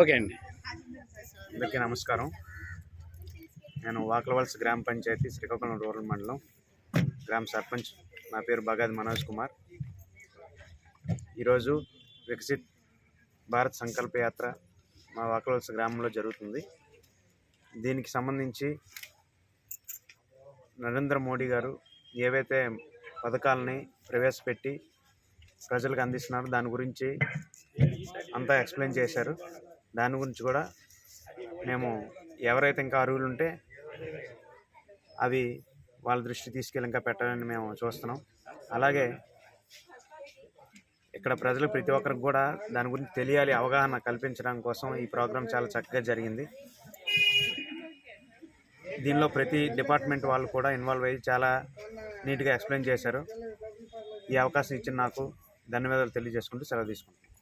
Okay అండి. అందరికీ నమస్కారం. నేను వాకలవలస గ్రామ పంచాయతీ శ్రీకాకుళం రూరల్ మండలం గ్రామ సర్పంచ్. నా పేరు బగాది మనోజ్ కుమార్. ఈరోజు వికసిత్ భారత్ సంకల్ప యాత్ర మా వాకలవలస గ్రామంలో జరుగుతుంది. దీనికి సంబంధించి నరేంద్ర మోడీ గారు ఏవైతే పథకాలని ప్రవేశపెట్టి ప్రజలకు అందిస్తున్నారు. దాని గురించి అంతా ఎక్స్ప్లెయిన్ చేశారు. దాని గురించి కూడా మేము ఎవరైతే ఇంకా అరువులు ఉంటే అవి వాళ్ళ దృష్టి తీసుకెళ్ళి ఇంకా పెట్టాలని మేము చూస్తున్నాం. అలాగే ఇక్కడ ప్రజలు ప్రతి ఒక్కరికి కూడా దాని గురించి తెలియాలి అవగాహన కల్పించడం కోసం ఈ ప్రోగ్రాం చాలా చక్కగా జరిగింది. దీనిలో ప్రతి డిపార్ట్మెంట్ వాళ్ళు కూడా ఇన్వాల్వ్ అయ్యి చాలా నీట్గా ఎక్స్ప్లెయిన్ చేశారు. ఈ అవకాశం ఇచ్చిన నాకు ధన్యవాదాలు తెలియజేసుకుంటూ సెలవు తీసుకుంటాను